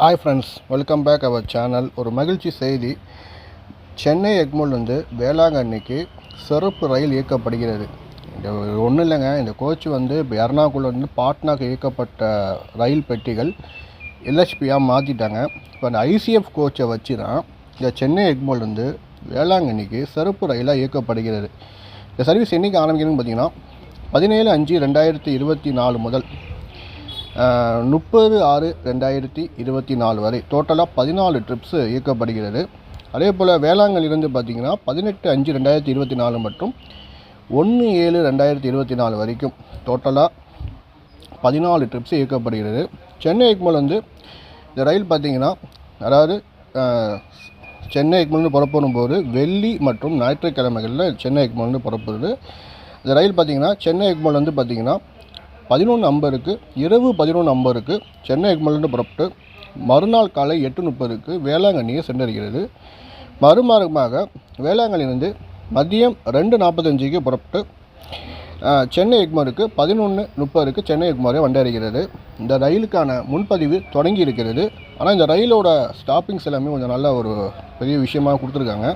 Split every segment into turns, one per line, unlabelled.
Hi friends welcome back our channel ஒரு மகிழ்ச்சி செய்தி. சென்னை எக்மோல்லேருந்து வேளாங்கண்ணிக்கு சிறப்பு ரயில் இயக்கப்படுகிறது. இந்த ஒன்றும் இல்லைங்க இந்த கோச் வந்து இப்போ எர்ணாகுளம்லேருந்து பாட்னாக்கு இயக்கப்பட்ட ரயில் பெட்டிகள் எல்ஹெச்பியாக மாற்றிட்டாங்க இப்போ அந்த ஐசிஎஃப் கோச்சை வச்சு தான் இந்த சென்னை எக்மோல்லேருந்து வேளாங்கண்ணிக்கு சிறப்பு ரயிலாக இயக்கப்படுகிறது. இந்த சர்வீஸ் என்றைக்கு ஆரம்பிக்கணும்னு பார்த்தீங்கன்னா பதினேழு அஞ்சு ரெண்டாயிரத்தி இருபத்தி நாலு முதல் முப்பது ஆறு ரெண்டாயிரத்தி இருபத்தி நாலு வரை டோட்டலாக பதினாலு ட்ரிப்ஸு இயக்கப்படுகிறது. அதே போல் வேளாங்கண்ணிலிருந்து பார்த்தீங்கன்னா பதினெட்டு அஞ்சு ரெண்டாயிரத்தி இருபத்தி நாலு மற்றும் ஒன்று ஏழு ரெண்டாயிரத்தி இருபத்தி நாலு வரைக்கும் டோட்டலாக பதினாலு ட்ரிப்ஸ் இயக்கப்படுகிறது. சென்னை எக்மல் வந்து இந்த ரயில் பார்த்தீங்கன்னா அதாவது சென்னை எக்மல்னு புறப்படும் போது வெள்ளி மற்றும் ஞாயிற்றுக்கிழமைகளில் சென்னை எக்மல்னு புறப்படுது. இந்த ரயில் பார்த்தீங்கன்னா சென்னை எக்மல் வந்து பார்த்திங்கன்னா பதினொன்று ஐம்பதுக்கு இரவு பதினொன்று ஐம்பதுக்கு சென்னை எக்மோல்லேருந்து புறப்பட்டு மறுநாள் காலை எட்டு முப்பதுக்கு வேளாங்கண்ணியை சென்றடைகிறது. மறுமார்க்கமாக வேளாங்கண்ணிலிருந்து மதியம் ரெண்டு நாற்பத்தஞ்சுக்கு புறப்பட்டு சென்னை எக்மோருக்கு பதினொன்று முப்பதுக்கு சென்னை எக்மோரை வந்தடைகிறது. இந்த ரயிலுக்கான முன்பதிவு தொடங்கி இருக்கிறது. ஆனால் இந்த ரயிலோட ஸ்டாப்பிங்ஸ் எல்லாமே கொஞ்சம் நல்ல ஒரு பெரிய விஷயமாக கொடுத்துருக்காங்க.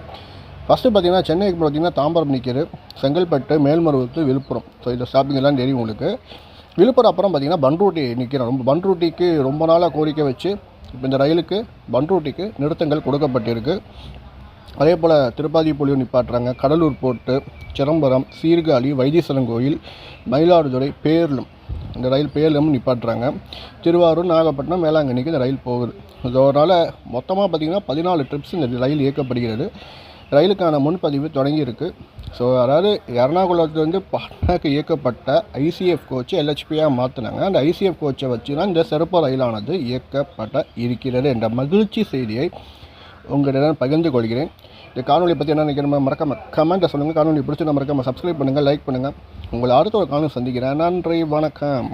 ஃபஸ்ட்டு பார்த்தீங்கன்னா சென்னை எக்மோர் பார்த்தீங்கன்னா தாம்பரம் நிற்கிறது செங்கல்பட்டு மேல்மருவத்து விழுப்புரம். ஸோ இந்த ஸ்டாப்பிங் எல்லாம் தெரியும் உங்களுக்கு. விழுப்புரம் அப்புறம் பார்த்திங்கன்னா பன்ரூட்டி நிற்கிறோம் ரொம்ப பன்ரூட்டிக்கு ரொம்ப நாளாக கோரிக்கை வச்சு இப்போ இந்த ரயிலுக்கு பன்ரூட்டிக்கு நிறுத்தங்கள் கொடுக்கப்பட்டிருக்கு. அதே போல் திருப்பாதி புலியும் நிப்பாட்டுறாங்க. கடலூர் போர்ட்டு சிதம்பரம் சீர்காழி வைத்தீஸ்வரன் கோயில் மயிலாடுதுறை பேர்லம். இந்த ரயில் பேர்லம் நிப்பாட்டுறாங்க. திருவாரூர் நாகப்பட்டினம் வேளாங்கண்ணிக்கு இந்த ரயில் போகுது. இதனால் மொத்தமாக பார்த்திங்கன்னா பதினாலு ட்ரிப்ஸ் இந்த ரயில் இயக்கப்படுகிறது. ரயிலுக்கான முன்பதிவு தொடங்கியிருக்கு. ஸோ அதாவது எர்ணாகுளத்துலேருந்து பாட்னாக்கு இயக்கப்பட்ட ஐசிஎஃப் கோச்சை எல்ஹெச்பியாக மாற்றினாங்க அந்த ஐசிஎஃப் கோச்சை வச்சு தான் இந்த சிறப்பு ரயிலானது இயக்கப்பட இருக்கிறது என்ற மகிழ்ச்சி செய்தியை உங்களிடம் பகிர்ந்து கொள்கிறேன். இந்த காணொலி பற்றி என்ன நினைக்கிறோம் மறக்காம கமெண்ட்டை சொல்லுங்கள் காணொலி பிடிச்சி நம்ம மறக்காமல் சப்ஸ்கிரைப் பண்ணுங்கள் லைக் பண்ணுங்கள் உங்களை அடுத்த ஒரு காணொலி சந்திக்கிறேன். நன்றி வணக்கம்.